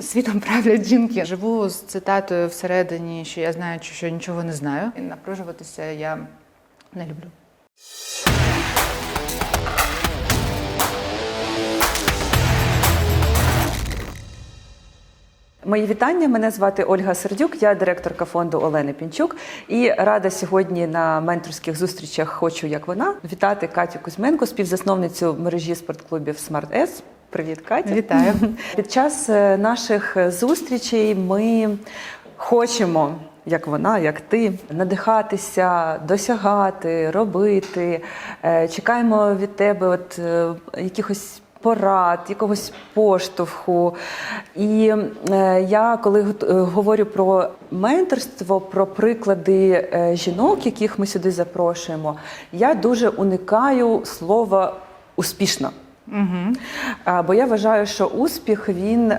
Світом правлять жінки. Живу з цитатою всередині, що я знаю, що нічого не знаю. І напружуватися я не люблю. Мої вітання. Мене звати Ольга Сердюк, я директорка фонду Олени Пінчук. І рада сьогодні на менторських зустрічах хочу, як вона, вітати Катю Кузьменко, співзасновницю мережі спортклубів Smart S. Привіт, Катя. Вітаю. Під час е, наших зустрічей ми хочемо, як вона, як ти, надихатися, досягати, робити. Е, Чекаємо від тебе от, е, якихось порад, якогось поштовху. І е, я, коли е, говорю про менторство, про приклади е, жінок, яких ми сюди запрошуємо, я дуже уникаю слова успішно. Угу. Бо я вважаю, що успіх він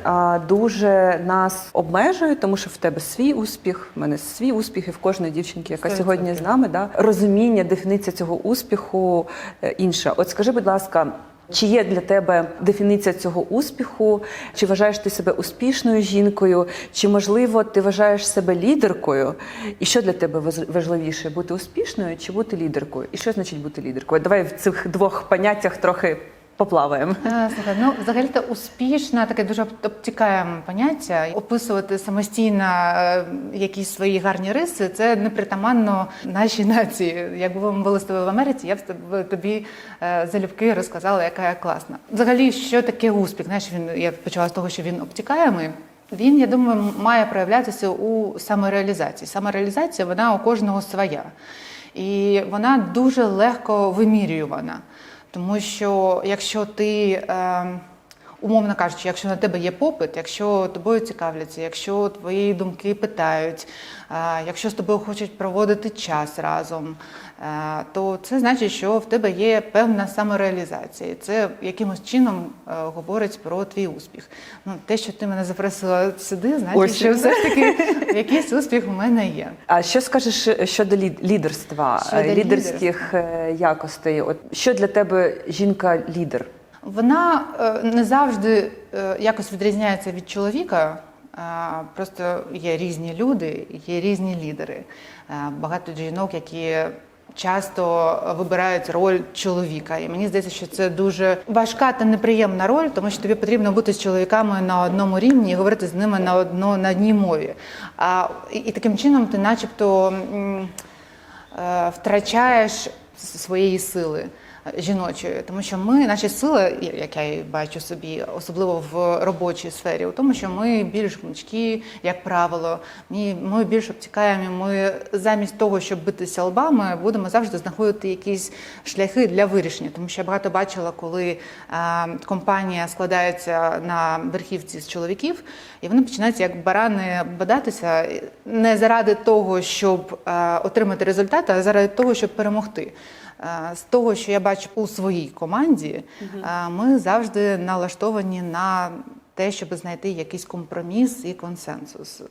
дуже нас обмежує, тому що в тебе свій успіх, в мене свій успіх, і в кожної дівчинки, яка Сто сьогодні з нами, да, розуміння, дефініція цього успіху е, інша. От скажи, будь ласка. Чи є для тебе дефініція цього успіху? Чи вважаєш ти себе успішною жінкою? Чи можливо ти вважаєш себе лідеркою? І що для тебе важливіше бути успішною чи бути лідеркою? І що значить бути лідеркою? Давай в цих двох поняттях трохи поплаваємо. Е, Слухай, ну взагалі то успішна, таке дуже обтікаєме поняття. Описувати самостійно е, якісь свої гарні риси це непритаманно нашій нації. Якби ми були з тобою в Америці, я б тобі- тобі е, залюбки розказала, яка я класна. Взагалі, що таке успіх? Знаєш, він я почала з того, що він обтікаємий. Він, я думаю, має проявлятися у самореалізації. Самореалізація вона у кожного своя. І вона дуже легко вимірювана. Тому що якщо ти, е, умовно кажучи, якщо на тебе є попит, якщо тобою цікавляться, якщо твої думки питають, якщо з тобою хочуть проводити час разом, то це значить, що в тебе є певна самореалізація. Це якимось чином е, говорить про твій успіх. Ну, те, що ти мене запросила сюди, значить, Ось. що все ж таки якийсь успіх у мене є. А що скажеш щодо лідерства, Щодо лідерських е, якостей? От що для тебе жінка-лідер? Вона е, не завжди е, якось відрізняється від чоловіка. Е, Просто є різні люди, є різні лідери. Багато жінок, які часто вибирають роль чоловіка. І мені здається, що це дуже важка та неприємна роль, тому що тобі потрібно бути з чоловіками на одному рівні і говорити з ними на одно на одній мові. А і, і таким чином ти, начебто. м, е, втрачаєш своєї сили жіночої, тому що ми, наші сили, я- як я бачу собі, особливо в робочій сфері, у тому, що ми більш гнучкі, як правило, ми, більш обтікаємо. Ми замість того, щоб битися лбами, будемо завжди знаходити якісь шляхи для вирішення. Тому що я багато бачила, коли компанія складається на верхівці з чоловіків, і вони починають як барани бодатися не заради того, щоб отримати результат, а заради того, щоб перемогти. Е, З того, що я бачу у своїй команді, е, ми завжди налаштовані на те, щоб знайти якийсь компроміс і консенсус.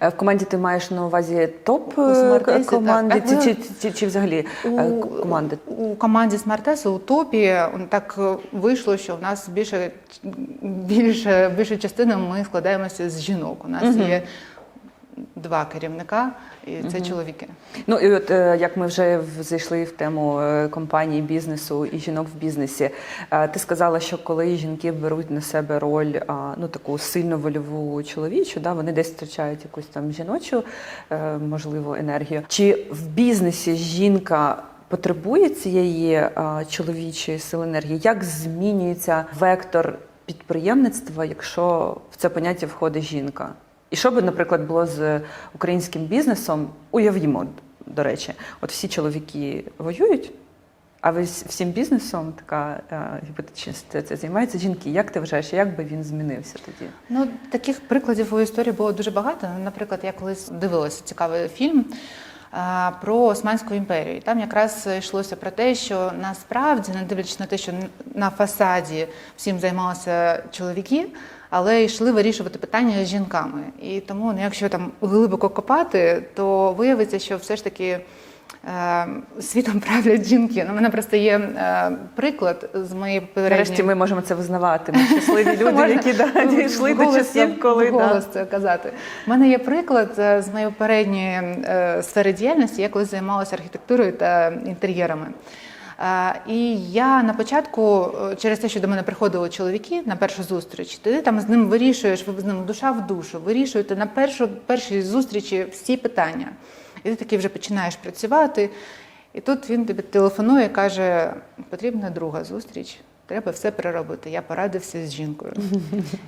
Е, В команді ти маєш на увазі топ Смартесі, команди так. чи, чи, чи, чи взагалі У, команди? у команді Смартесу у топі так вийшло, що в нас більше більше, більше частини ми складаємося з жінок. У нас є два керівника, і це чоловіки. Ну і от е, як ми вже зайшли в тему е, компанії, бізнесу і жінок в бізнесі, е, ти сказала, що коли жінки беруть на себе роль ну таку сильно вольову чоловічу, да, вони десь втрачають якусь там жіночу, можливо, енергію. Чи в бізнесі жінка потребує цієї е, чоловічої сили енергії? Як змінюється вектор підприємництва, якщо в це поняття входить жінка? Що би, наприклад, було з українським бізнесом? Уявімо, до речі, от всі чоловіки воюють, а ви всім бізнесом така е, гіпотетична ситуація займаються жінки. Як ти вважаєш, як би він змінився тоді? Ну, таких прикладів у історії було дуже багато. Наприклад, я колись дивилася цікавий фільм а, про Османську імперію. Там якраз йшлося про те, що насправді, не дивлячись на те, що на фасаді всім займалися чоловіки, але йшли вирішувати питання з жінками. І тому, ну, якщо там глибоко копати, то виявиться, що все ж таки. е, світом правлять жінки. Ну, у мене просто є е, приклад з моєї попередньої... Нарешті ми можемо це визнавати. Ми щасливі люди, які дійшли до часів, коли да. вголос це казати. У мене є приклад е, з моєї передньої е, сфери діяльності. Я колись займалася архітектурою та інтер'єрами. Е, І я на початку, е, через те, що до мене приходили чоловіки на першу зустріч, ти там з ним вирішуєш, ви з ним душа в душу, вирішуєте на першу, першій зустрічі всі питання. І ти таки вже починаєш працювати. І тут він тобі телефонує каже: потрібна друга зустріч. Треба все переробити. Я порадився з жінкою.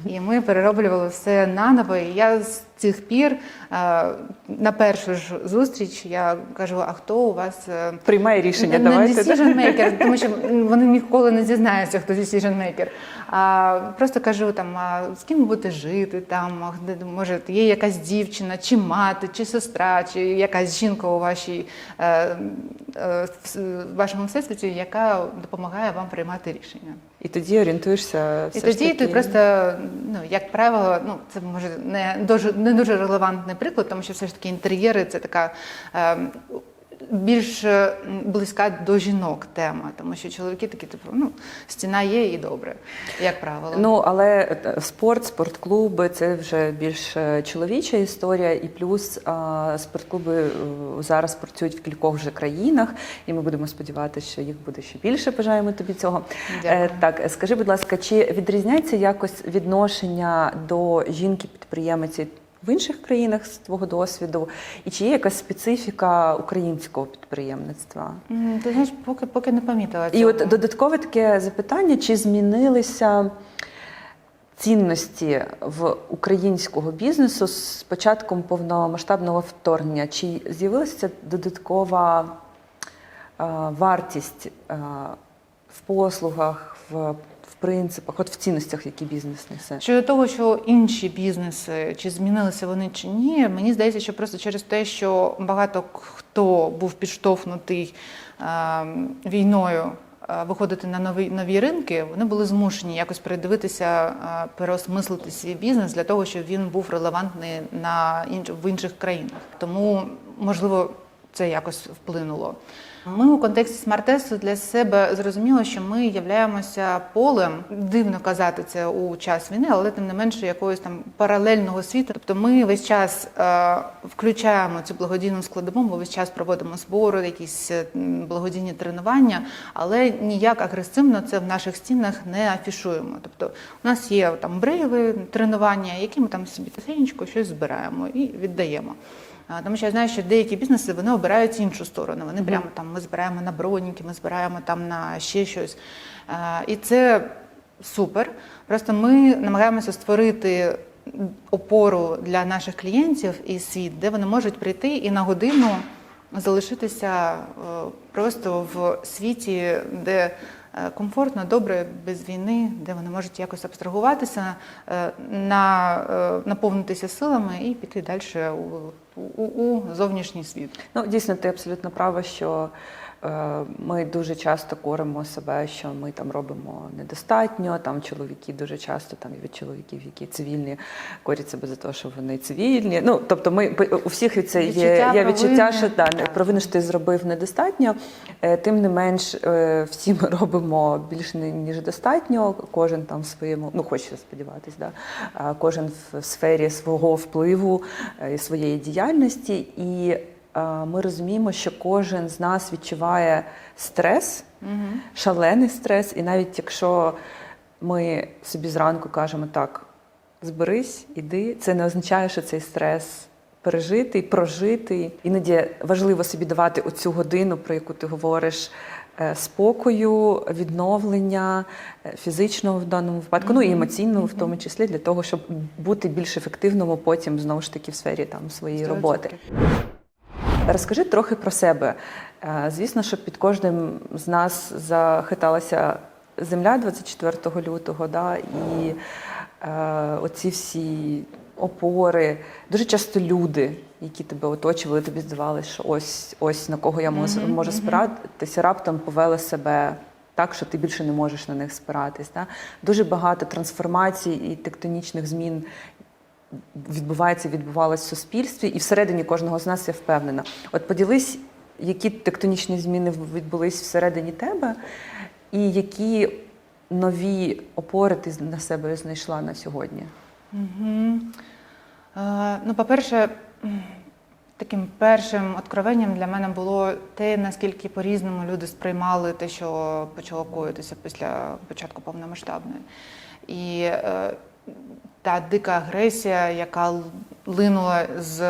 І ми перероблювали все наново. І я з цих пір е, на першу ж зустріч я кажу: а хто у вас е, Приймає рішення, не давайте. да? decision maker, тому що вони ніколи не зізнаються, хто decision maker. А просто кажу там, а з ким будете жити, там може є якась дівчина, чи мати, чи сестра, чи якась жінка у вашій е, е, в вашому всесвіті, яка допомагає вам приймати рішення. І тоді орієнтуєшся. І все ж тоді таки. ти просто, ну як правило, ну це може не дуже не дуже релевантний приклад, тому що все ж таки інтер'єри це така. Більш е, близька до жінок тема, тому що чоловіки такі, типу, ну, стіна є і добре, як правило. Ну, але е, спорт, спортклуби це вже більш е, чоловіча історія, і плюс спортклуби зараз працюють в кількох вже країнах, і ми будемо сподіватися, що їх буде ще більше. Бажаємо тобі цього. Дякую. Так, скажи, будь ласка, чи відрізняється якось відношення до жінки-підприємиці в інших країнах з твого досвіду? І чи є якась специфіка українського підприємництва? Ти знаєш, поки поки не помітила І от додаткове таке запитання: чи змінилися цінності в українського бізнесу з початком повномасштабного вторгнення? Чи з'явилася додаткова е, вартість е, в послугах, в принципах, от в цінностях, які бізнес несе? Щодо того, що інші бізнеси чи змінилися вони чи ні, мені здається, що просто через те, що багато хто був підштовхнутий е, війною. Виходити на нові нові ринки, вони були змушені якось передивитися, е, переосмислити свій бізнес для того, щоб він був релевантний на інш, в інших країнах. Тому можливо це якось вплинуло. Ми у контексті смартесу для себе зрозуміло, що ми являємося полем. Дивно казати це у час війни, але тим не менше якогось там паралельного світу. Тобто ми весь час е, включаємо цю благодійну складову, ми весь час проводимо збори, якісь е, благодійні тренування, але ніяк агресивно це в наших стінах не афішуємо. Тобто у нас є там брейви тренування, які ми там собі тихенько щось збираємо і віддаємо. Тому що я знаю, що деякі бізнеси вони обирають іншу сторону. Вони прямо там ми збираємо на броніки, ми збираємо там на ще щось. І це супер. Просто ми намагаємося створити опору для наших клієнтів і світ, де вони можуть прийти і на годину залишитися е, просто в світі, де е, комфортно, добре, без війни, де вони можуть якось абстрагуватися, е, наповнитися силами і піти далі у, у, у зовнішній світ. Ну, дійсно, ти абсолютно права, що е, ми дуже часто коримо себе, що ми там робимо недостатньо. Там чоловіки дуже часто там від чоловіків, які цивільні, корять себе за те, що вони цивільні. Ну тобто, ми у всіх це є, Відчуття є відчуття, що да, провини, що ти зробив недостатньо. Е, Тим не менш, е, всі ми робимо більше ніж достатньо. Кожен там в своєму, ну хочеться сподіватись, да, кожен в сфері свого впливу е, і своєї діяльності. І е, ми розуміємо, що кожен з нас відчуває стрес, шалений стрес, і навіть якщо ми собі зранку кажемо так, зберись, іди, це не означає, що цей стрес пережитий, прожитий. Іноді важливо собі давати оцю годину, про яку ти говориш. Е, Спокою, відновлення е, фізичного в даному випадку, ну і емоційного в тому числі для того, щоб бути більш ефективним потім знову ж таки в сфері там своєї роботи. Розкажи трохи про себе. Е, Звісно, що під кожним з нас захиталася земля 24 лютого, да, і е, оці всі опори, дуже часто люди, які тебе оточували, тобі здавалося, що ось ось на кого я можу, можу мгм. спиратися, раптом повели себе. Так, що ти більше не можеш на них спиратись. Да? Дуже багато трансформацій і тектонічних змін відбувається, відбувалось в суспільстві, і всередині кожного з нас я впевнена. От поділись які тектонічні зміни відбулись всередині тебе, і які нові опори ти на себе знайшла на сьогодні? Угу. Е, ну, по-перше, таким першим откровенням для мене було те, наскільки по-різному люди сприймали те, що почало коїтися після початку повномасштабної. І е, та дика агресія, яка линула з,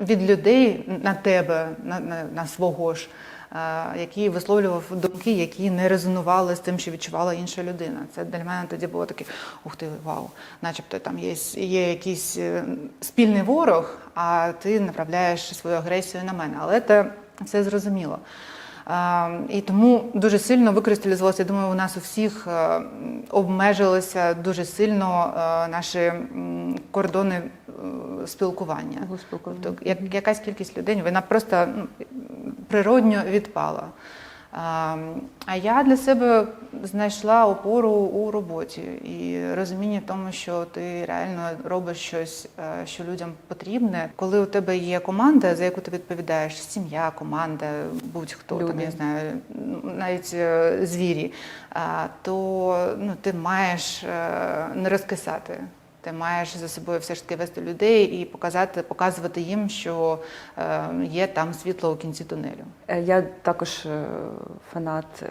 від людей на тебе, на, на, на свого ж. Е, Який висловлював думки, які не резонували з тим, що відчувала інша людина. Це для мене тоді було таке: ух ти, вау, начебто там є, є якийсь е, спільний ворог, а ти направляєш свою агресію на мене. Але це все зрозуміло. Е, І тому дуже сильно використалізувалося. Я думаю, у нас у всіх е, обмежилися дуже сильно е, наші кордони е, спілкування. Тобто як, якась кількість людей, вона просто ну, природньо відпала. А, я для себе знайшла опору у роботі і розуміння в тому, що ти реально робиш щось, е, що людям потрібне. Коли у тебе є команда, за яку ти відповідаєш, сім'я, команда, будь-хто там, я знаю, навіть е, звірі, то ну, ти маєш е, не розкисати. Ти маєш за собою все ж таки вести людей і показати, показувати їм, що е, є там світло у кінці тунелю. Е, Я також е, фанат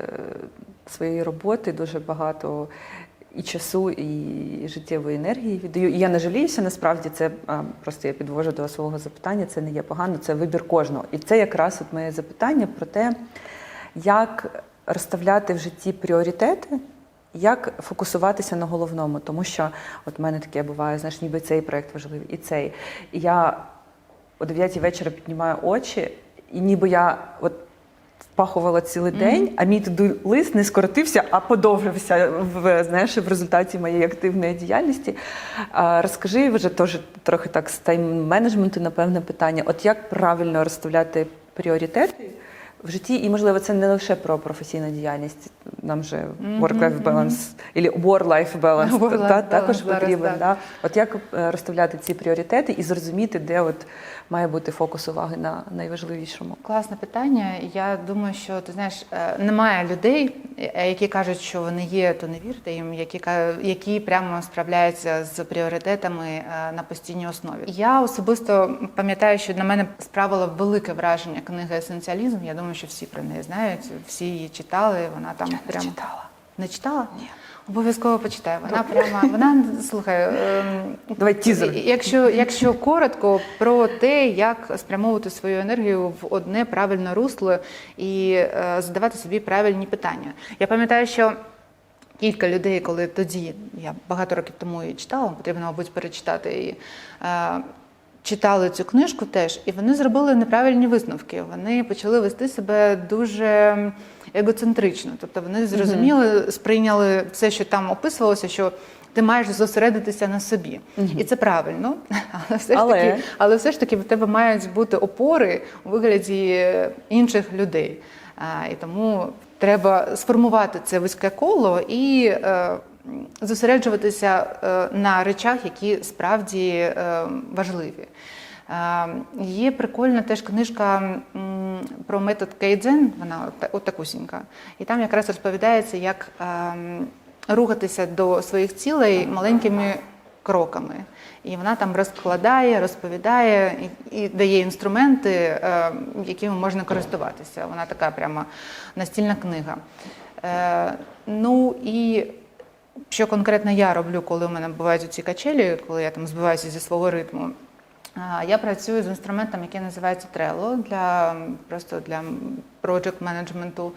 своєї роботи, дуже багато і часу, і життєвої енергії віддаю. І я не жаліюся, насправді це просто я підвожу до свого запитання. Це не є погано, це вибір кожного. І це якраз от моє запитання про те, як розставляти в житті пріоритети. Як фокусуватися на головному, тому що от в мене таке буває, знаєш, ніби цей проект важливий, і цей. І я о 9 вечора піднімаю очі, і ніби я от впахувала цілий день, а мій туди лист не скоротився, а подовжився в знаєш, в результаті моєї активної діяльності. А, розкажи вже теж трохи так з тайм-менеджменту, напевне, питання. От як правильно розставляти пріоритети? В житті, і можливо, це не лише про професійну діяльність. Нам же work-life balance, або war-life balance, Work-life та, balance також зараз, потрібен. так. Да? От як е, розставляти ці пріоритети і зрозуміти, де от має бути фокус уваги на найважливішому? Класне питання. Я думаю, що ти знаєш, е, немає людей, е, які кажуть, що вони є, то не вірте їм, які які прямо справляються з пріоритетами на постійній основі. Я особисто пам'ятаю, що на мене справила велике враження книга Есенціалізм. Я думаю, що всі про неї знають, всі її читали. Вона там прямо не читала. не читала? Ні. Обов'язково почитаю. Вона прямо вона слухай. ем, Давай тізер. Якщо, якщо коротко про те, як спрямовувати свою енергію в одне правильне русло і е, задавати собі правильні питання. Я пам'ятаю, що кілька людей, коли тоді, я багато років тому її читала, потрібно, мабуть, перечитати її. Читали цю книжку теж, і вони зробили неправильні висновки. Вони почали вести себе дуже егоцентрично. Тобто вони зрозуміли, сприйняли все, що там описувалося, що ти маєш зосередитися на собі. І це правильно, але все, ж таки, але все ж таки в тебе мають бути опори у вигляді інших людей. А, і тому треба сформувати це вузьке коло і е, зосереджуватися е, на речах, які справді е, важливі. Е, Є прикольна теж книжка про метод Кейдзен, вона от-. І там якраз розповідається, як рухатися до своїх цілей маленькими кроками. І вона там розкладає, розповідає і, і дає інструменти, якими можна користуватися. Вона така прямо настільна книга. Ну і що конкретно я роблю, коли у мене бувають ці качелі, коли я там збиваюся зі свого ритму. Я працюю з інструментом, який називається Trello для просто для project менеджменту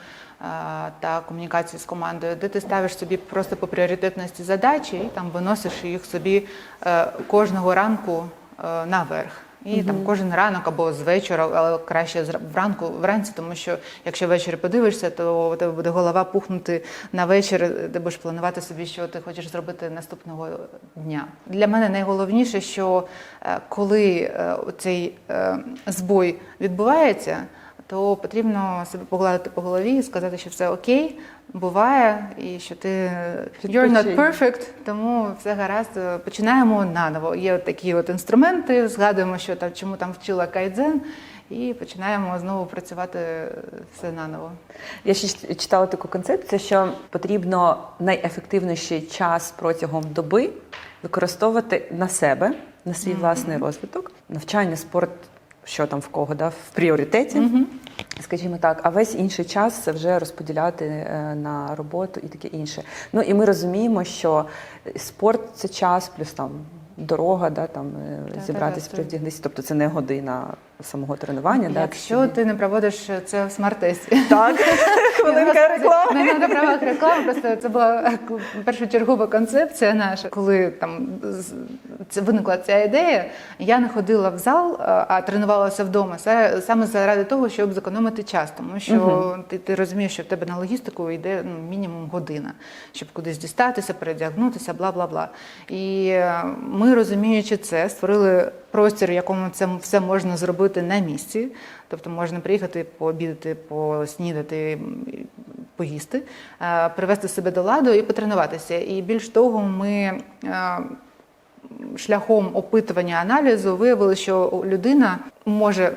та комунікації з командою, де ти ставиш собі просто по пріоритетності задачі і там виносиш їх собі е, кожного ранку е, наверх. І там кожен ранок або з вечора, але краще вранку вранці, тому що якщо ввечері подивишся, то у тебе буде голова пухнути на вечір, де будеш планувати собі, що ти хочеш зробити наступного дня. Для мене найголовніше, що е, коли е, цей е, збой відбувається, то потрібно себе погладити по голові і сказати, що все окей, буває, і що ти you're not perfect, тому все гаразд. Починаємо наново. Є от такі от інструменти, згадуємо, що там чому там вчила кайдзен, і починаємо знову працювати все наново. Я ще читала таку концепцію, що потрібно найефективніший час протягом доби використовувати на себе, на свій власний розвиток, навчання, спорт, що там в кого, да, в пріоритеті. Скажімо так, а весь інший час це вже розподіляти е, на роботу і таке інше. Ну і ми розуміємо, що спорт це час, плюс там дорога, да, там е, Так, зібратися, так. привдягнися. Тобто це не година самого тренування. Якщо це- ти не проводиш це в смарт-тесті. так, хвилинка реклами. Не на правах реклами, просто це була першочергова концепція наша. Коли там виникла ця ідея, я не ходила в зал, а тренувалася вдома саме заради того, щоб зекономити час, тому що ти, ти розумієш, що в тебе на логістику йде ну, мінімум година, щоб кудись дістатися, передягнутися, бла бла бла. І е, ми, розуміючи це, створили простір, в якому це все можна зробити на місці. Тобто можна приїхати, пообідати, поснідати, поїсти, е, привести себе до ладу і потренуватися. І більш того, ми е, шляхом опитування аналізу виявили, що людина може,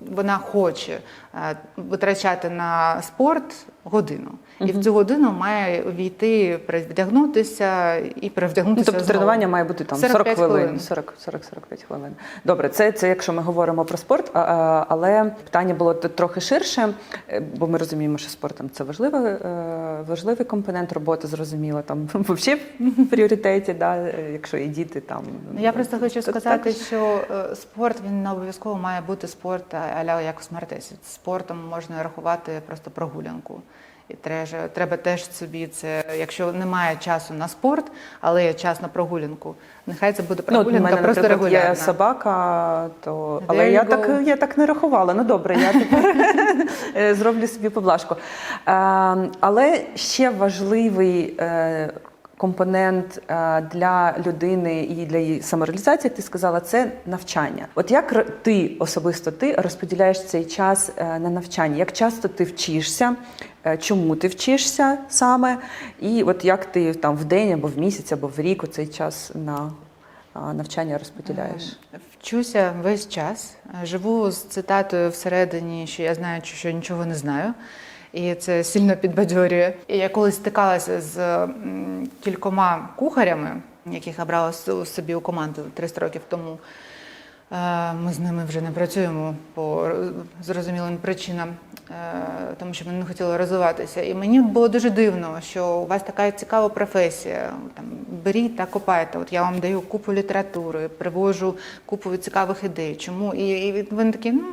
вона хоче е, витрачати на спорт годину. І в цю годину має увійти, перевдягнутися і Ну, перевдягнутися. тобто знову. тренування має бути там 40 хвилин, хвилин. 40 40-45 хвилин. Добре, це, це якщо ми говоримо про спорт, а, а, але питання було трохи ширше, е, бо ми розуміємо, що спорт там це важливий, е, важливий компонент роботи, зрозуміло, там взагалі в пріоритеті, да, е, якщо є діти там. Ну, Я просто хочу сказати, також. що спорт він не обов'язково має бути спорт аля як у смертесі. Спортом можна рахувати просто прогулянку. І треба, треба теж собі це, якщо немає часу на спорт, але є час на прогулянку, нехай це буде Ну, у мене, просто регулярна. є собака, то але я так, я так не рахувала. Ну добре, я тепер е, зроблю собі поблажку. Е, Але ще важливий е, компонент е, для людини і для її самореалізації, як ти сказала, це навчання. От як ти особисто ти розподіляєш цей час е, на навчання? Як часто ти вчишся? Е, Чому ти вчишся саме? І от як ти там в день або в місяць, або в рік у цей час на навчання розподіляєш? Вчуся весь час. Живу з цитатою всередині, що я знаю, що нічого не знаю. І це сильно підбадьорює. І я колись стикалася з кількома кухарями, яких я брала собі у команду 300 років тому. Е, Ми з ними вже не працюємо по зрозумілим причинам, е, тому що вони не хотіли розвиватися. І мені було дуже дивно, що у вас така цікава професія. Там беріть та копайте. От я вам даю купу літератури, привожу купу цікавих ідей. Чому? І, і вони такі, ну.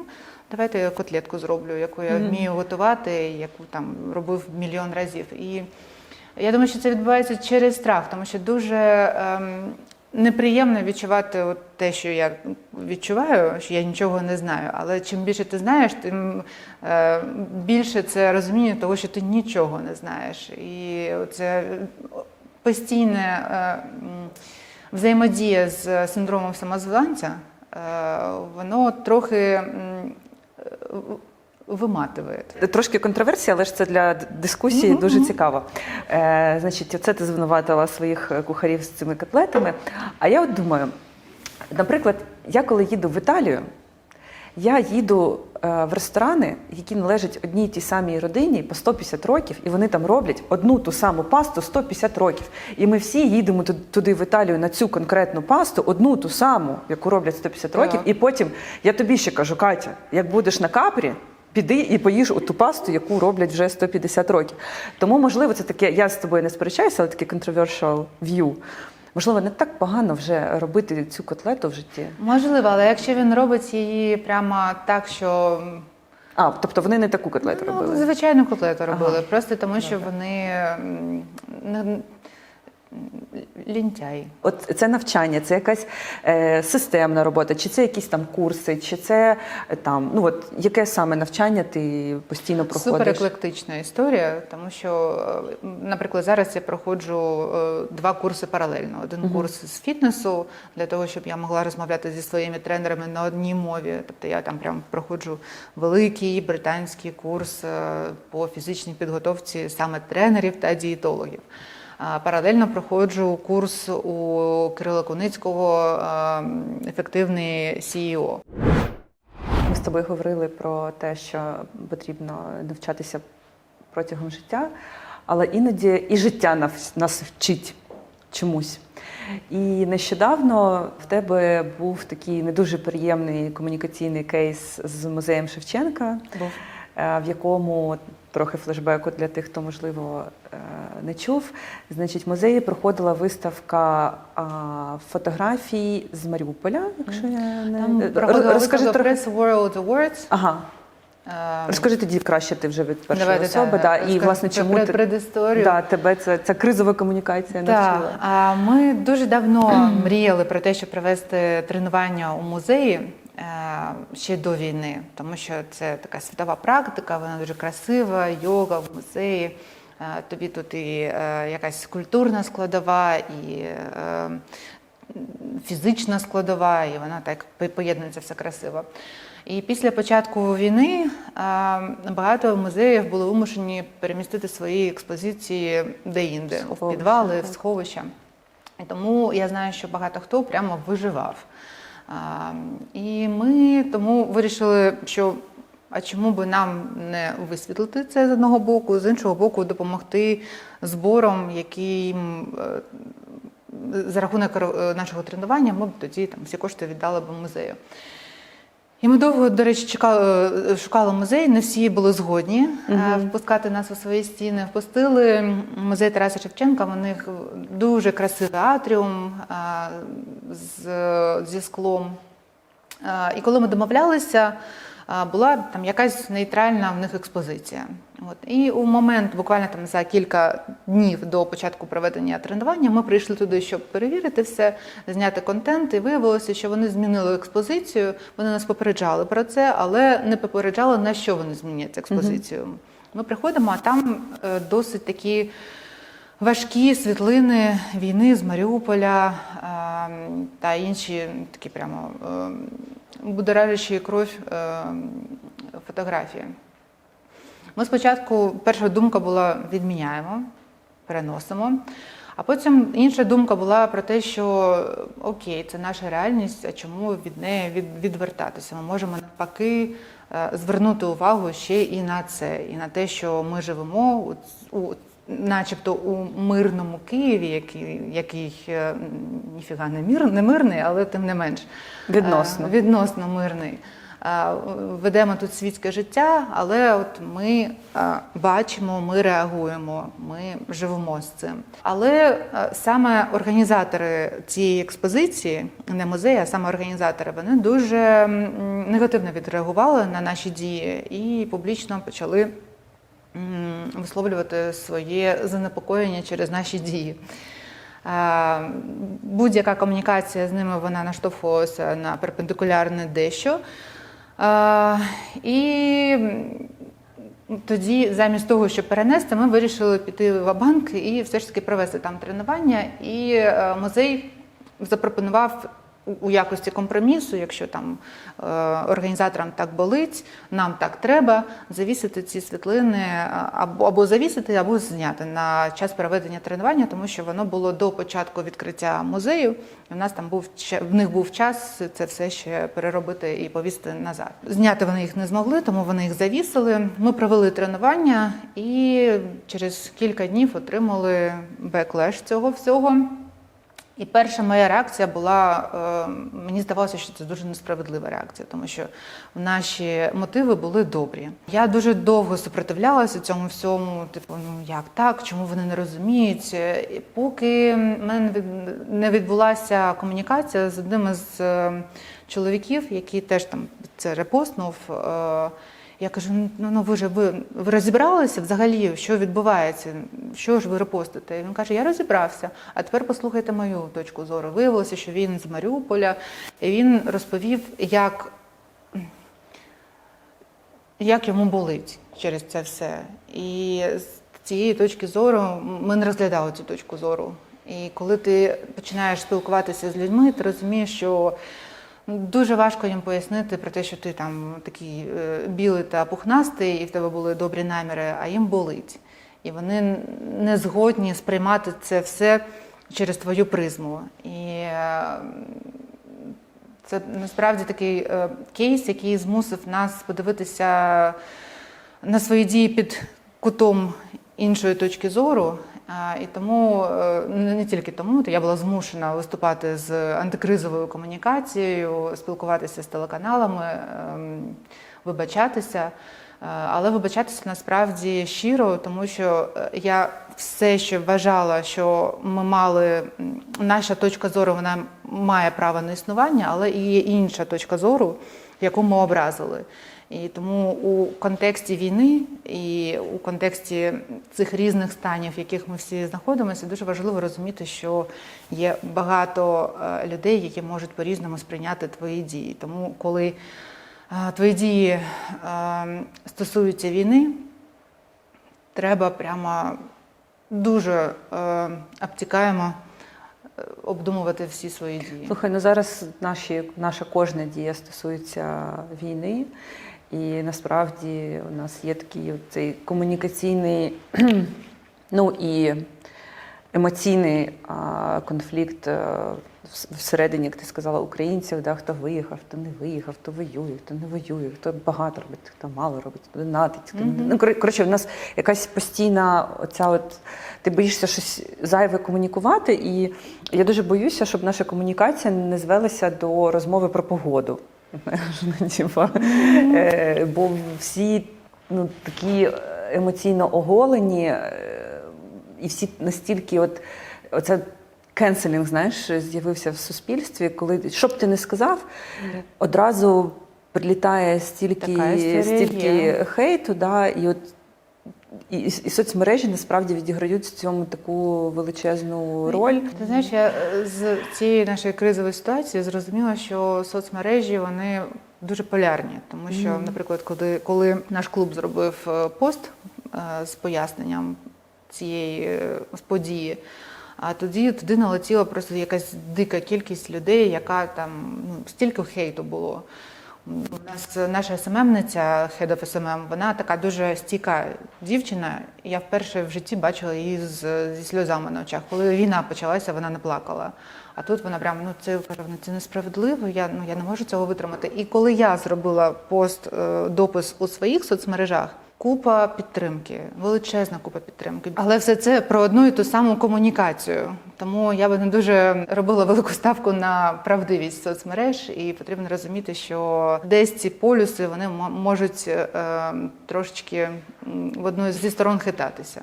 Давайте я котлетку зроблю, яку я вмію готувати, яку там робив мільйон разів. І я думаю, що це відбувається через страх, тому що дуже ем, неприємно відчувати от те, що я відчуваю, що я нічого не знаю. Але чим більше ти знаєш, тим е, більше це розуміння того, що ти нічого не знаєш. І це постійне е, взаємодія з синдромом самозванця, е, воно трохи. Е, Виматує. Трошки контроверсія, але ж це для дискусії дуже цікаво. Е, значить, оце ти звинуватила своїх е, кухарів з цими котлетами. А я от думаю, наприклад, я коли їду в Італію, я їду в ресторани, які належать одній тій самій родині по 150 років, і вони там роблять одну ту саму пасту 150 років. І ми всі їдемо ту- туди в Італію на цю конкретну пасту, одну ту саму, яку роблять 150 років. І потім я тобі ще кажу, Катя, як будеш на капрі. Піди і поїж ту пасту, яку роблять вже 150 років. Тому, можливо, це таке, я з тобою не сперечаюся, але таке controversial view. Можливо, не так погано вже робити цю котлету в житті. Можливо, але якщо він робить її прямо так, що А, тобто вони не таку котлету ну, робили. звичайну котлету робили, Ага. просто тому, що вони лінтяй. От це навчання, це якась е, системна робота, чи це якісь там курси, чи це е, там, ну от яке саме навчання ти постійно проходиш? Супер еклектична історія, тому що, е, наприклад, зараз я проходжу е, два курси паралельно. Один курс з фітнесу для того, щоб я могла розмовляти зі своїми тренерами на одній мові. Тобто я там прям проходжу великий британський курс е, по фізичній підготовці саме тренерів та дієтологів. Паралельно проходжу курс у Кирила Куницького ефективний CEO. Ми з тобою говорили про те, що потрібно навчатися протягом життя, але іноді і життя нас, нас вчить чомусь. І нещодавно в тебе був такий не дуже приємний комунікаційний кейс з музеєм Шевченка, Був. е, в якому трохи флешбеку для тих, хто можливо е, не чув. Значить, в музеї проходила виставка фотографій з Маріуполя, якщо я не Там проходила розкажи трохи. Press World Awards. Ага, Е, розкажи тоді краще ти вже від першої давайте, особи. так, да, і власне чому пред- ти предісторію. да, тебе це ця кризова комунікація навчила. А ми дуже давно мріяли про те, щоб провести тренування у музеї ще до війни, тому що це така світова практика, вона дуже красива, йога в музеї. Е, Тобі тут і е, якась культурна складова, і е, фізична складова, і вона так поєднується все красиво. І після початку війни багато музеїв були вимушені перемістити свої експозиції де-інде, в підвали, в сховища. І тому я знаю, що багато хто прямо виживав. І ми тому вирішили, що а чому би нам не висвітлити це з одного боку, з іншого боку, допомогти збором, яким е, за рахунок е, нашого тренування ми б тоді там всі кошти віддали б музею. І ми довго, до речі, чекали, шукали музей. Не всі були згодні угу. впускати нас у свої стіни. Впустили музей Тараса Шевченка. У них дуже красивий атріум е, з, зі склом. Е, І коли ми домовлялися, була там якась нейтральна в них експозиція. От. І у момент, буквально там за кілька днів до початку проведення тренування, ми прийшли туди, щоб перевірити все, зняти контент. І виявилося, що вони змінили експозицію. Вони нас попереджали про це, але не попереджали, на що вони змінять експозицію. Ми приходимо, а там е, досить такі важкі світлини війни з Маріуполя е, та інші такі прямо е, будоражачі кров е, фотографії. Ми спочатку, перша думка була відміняємо, переносимо. А потім інша думка була про те, що окей, це наша реальність, а чому від неї від, відвертатися? Ми можемо навпаки е, звернути увагу ще і на це, і на те, що ми живемо у, у начебто у мирному Києві, який, який е, ніфіга не, мір, не мирний, але тим не менш Відносно. е, відносно мирний. Е, Ведемо тут світське життя, але от ми бачимо, ми реагуємо, ми живемо з цим. Але саме організатори цієї експозиції, не музеї, а саме організатори, вони дуже негативно відреагували на наші дії і публічно почали висловлювати своє занепокоєння через наші дії. Будь-яка комунікація з ними вона наштовхувалася на перпендикулярне дещо. І тоді, замість того, щоб перенести, ми вирішили піти в банк і все ж таки провести там тренування. І е, музей запропонував у- у якості компромісу, якщо там е, організаторам так болить, нам так треба завісити ці світлини е, або, або завісити, або зняти на час проведення тренування, тому що воно було до початку відкриття музею. В нас там був в них був час це все ще переробити і повісити назад. Зняти вони їх не змогли, тому вони їх завісили. Ми провели тренування і через кілька днів отримали беклеш цього всього. І перша моя реакція була: е, мені здавалося, що це дуже несправедлива реакція, тому що наші мотиви були добрі. Я дуже довго супротивлялася цьому всьому. Типу, ну як так, чому вони не розуміють? Е, І поки в мене не відбулася комунікація з одним із е, чоловіків, який теж там це репостнув. Я кажу: ну ну ви ж ви, ви розібралися взагалі, що відбувається, що ж ви репостите? І він каже: Я розібрався. А тепер послухайте мою точку зору. Виявилося, що він з Маріуполя, і він розповів, як як йому болить через це все. І з цієї точки зору ми не розглядали цю точку зору. І коли ти починаєш спілкуватися з людьми, ти розумієш, що дуже важко їм пояснити про те, що ти там такий е, білий та пухнастий, і в тебе були добрі наміри, а їм болить. І вони не згодні сприймати це все через твою призму. І е, це насправді такий е, кейс, який змусив нас подивитися на свої дії під кутом іншої точки зору. І тому е, не не тільки тому, то я була змушена виступати з антикризовою комунікацією, спілкуватися з телеканалами, ем, вибачатися. Е, Але вибачатися насправді щиро, тому що е, я все ще вважала, що ми мали наша точка зору, вона має право на існування, але і є інша точка зору, яку ми образили. І тому у контексті війни і у контексті цих різних станів, в яких ми всі знаходимося, дуже важливо розуміти, що є багато е, людей, які можуть по-різному сприйняти твої дії. Тому, коли е, твої дії е, стосуються війни, треба прямо дуже обтікаємо обдумувати всі свої дії. Слухай, ну зараз наші, наша кожна дія стосується війни, і насправді у нас є такий цей комунікаційний, ну і емоційний а, конфлікт е, вс- всередині, як ти сказала, українців, да, хто виїхав, хто не виїхав, хто воює, хто не воює, хто багато робить, хто мало робить, хто донатить. Хто... не- Ну, коротше, у нас якась постійна оця от ти боїшся щось зайве комунікувати, і я дуже боюся, щоб наша комунікація не звелася до розмови про погоду. Ну, типа, е, Бо всі ну, такі емоційно оголені, е, і всі настільки, от оце кенселінг, знаєш, з'явився в суспільстві, коли що б ти не сказав, одразу прилітає стільки, стільки хейту, да, і от і, і, і соцмережі насправді відіграють в цьому таку величезну роль. Ти знаєш, я е, з цієї нашої кризової ситуації зрозуміла, що соцмережі вони дуже полярні. Тому що, наприклад, коли, коли наш клуб зробив е, пост е, з поясненням цієї події. А тоді туди налетіла просто якась дика кількість людей, яка там ну, стільки хейту було. У нас наша СММниця, Head of SMM, вона така дуже стійка дівчина. Я вперше в житті бачила її з, зі сльозами на очах. Коли війна почалася, вона не плакала. А тут вона прям ну це каже, «Ну, це несправедливо. Я ну я не можу цього витримати. І коли я зробила пост е, допис у своїх соцмережах. Купа підтримки, величезна купа підтримки. Але все це про одну і ту саму комунікацію. Тому я би не дуже робила велику ставку на правдивість соцмереж, і потрібно розуміти, що десь ці полюси вони можуть е, трошечки в одну зі сторон хитатися.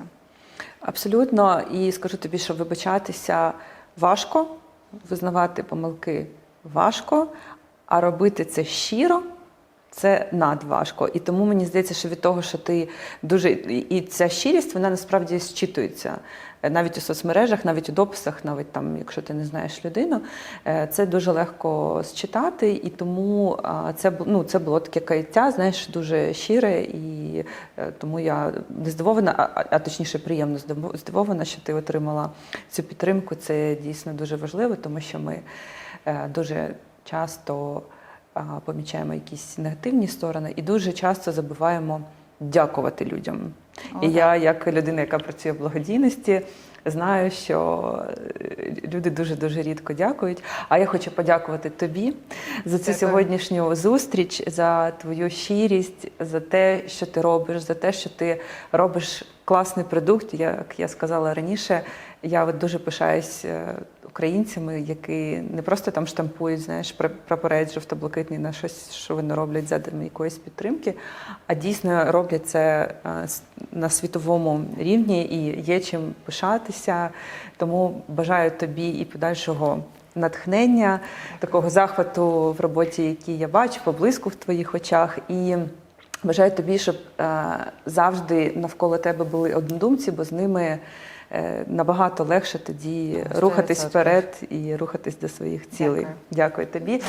Абсолютно, і скажу тобі, що вибачатися важко, визнавати помилки важко, а робити це щиро. Це надважко. І тому мені здається, що від того, що ти дуже. І ця щирість, вона насправді зчитується. Е, Навіть у соцмережах, навіть у дописах, навіть там, якщо ти не знаєш людину, е, це дуже легко зчитати. І тому це, ну, це було таке каяття, знаєш, дуже щире. І е, тому я не здивована, а, точніше приємно здивована, що ти отримала цю підтримку. Це дійсно дуже важливо, тому що ми дуже часто помічаємо якісь негативні сторони і дуже часто забуваємо дякувати людям. О, і я, як людина, яка працює в благодійності, знаю, що е, люди дуже дуже рідко дякують. А я хочу подякувати тобі за цю Дякую. сьогоднішню зустріч, за твою щирість, за те, що ти робиш, за те, що ти робиш класний продукт. Як я сказала раніше, я от дуже пишаюсь е, українцями, які не просто там штампують, знаєш, пра- прапорець жовто-блакитний на щось, що вони роблять задами якоїсь підтримки, а дійсно роблять це е, на світовому рівні і є чим пишатися. Тому бажаю тобі і подальшого. Натхнення, такого захвату в роботі, який я бачу, поблиску в твоїх очах, і Бажаю тобі, щоб е, завжди навколо тебе були однодумці, бо з ними набагато легше тоді рухатись вперед і рухатись до своїх цілей. Дякую. Дякую тобі.